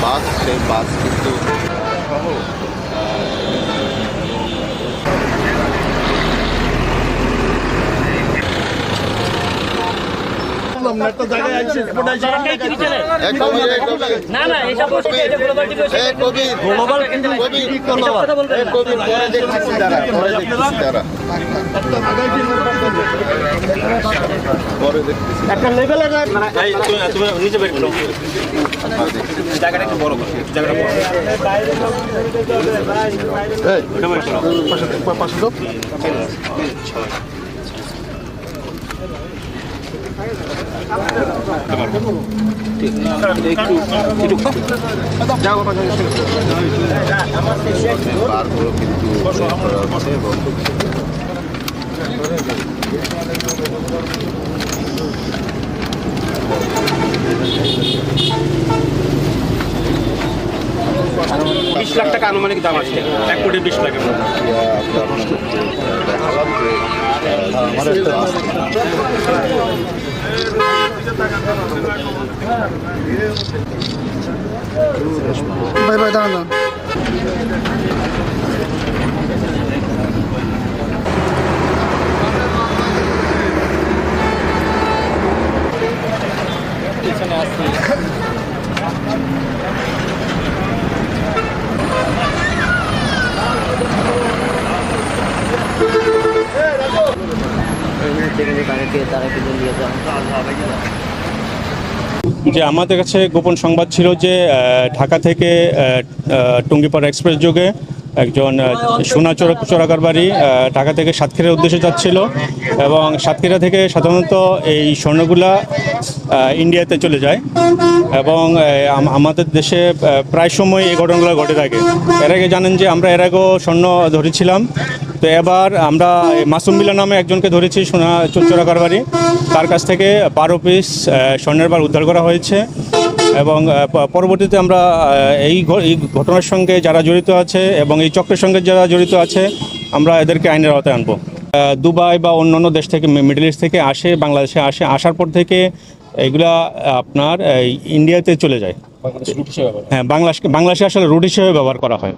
base sem base por tudo. সেই বাস কিন্তু সহ না না এসব বলছে এটা গ্লোবাল টিভি গ্লোবাল কবি এসব কথা বলবেন কবি পরে দেখতেছি তারা পরে দেখতেছি তারা। পরে দেখতেছি একটা লেভেলের নিচে বের করো। জায়গাটা একটু বড় করো জায়গাটা বড় পাশে তো বারগুলো কিন্তু করা। হচ্ছে এবং বিশ লাখ টাকা আনুমানিক দাম আছে। এক কোটি বিশ লাখের মতো। দেখালাম যে আমার একটা ভাই ভাই দাঁড়ান দাঁড়ান। যে আমাদের কাছে গোপন সংবাদ ছিল যে ঢাকা থেকে টুঙ্গিপাড়া এক্সপ্রেস যোগে একজন সোনা চোরা চোরাকার বাড়ি ঢাকা থেকে সাতক্ষীরার উদ্দেশ্যে যাচ্ছিল এবং সাতক্ষীরা থেকে সাধারণত এই স্বর্ণগুলা ইন্ডিয়াতে চলে যায় এবং আমাদের দেশে প্রায় সময় এই ঘটনাগুলো ঘটে থাকে। এর আগে জানেন যে আমরা এর আগেও স্বর্ণ ধরেছিলাম। তো এবার আমরা মাসুম মিলা নামে একজনকে ধরেছি সোনা চোরাকার কারবারি। তার কাছ থেকে বারো পিস স্বর্ণের বার উদ্ধার করা হয়েছে এবং পরবর্তীতে আমরা এই এই ঘটনার সঙ্গে যারা জড়িত আছে এবং এই চক্রের সঙ্গে যারা জড়িত আছে আমরা এদেরকে আইনের আওতায় আনব। দুবাই বা অন্যান্য দেশ থেকে মিডল ইস্ট থেকে আসে বাংলাদেশে আসে আসার পর থেকে এগুলা আপনার ইন্ডিয়াতে চলে যায়। হ্যাঁ বাংলাদেশ বাংলাদেশে আসলে রুট হিসেবে ব্যবহার করা হয়।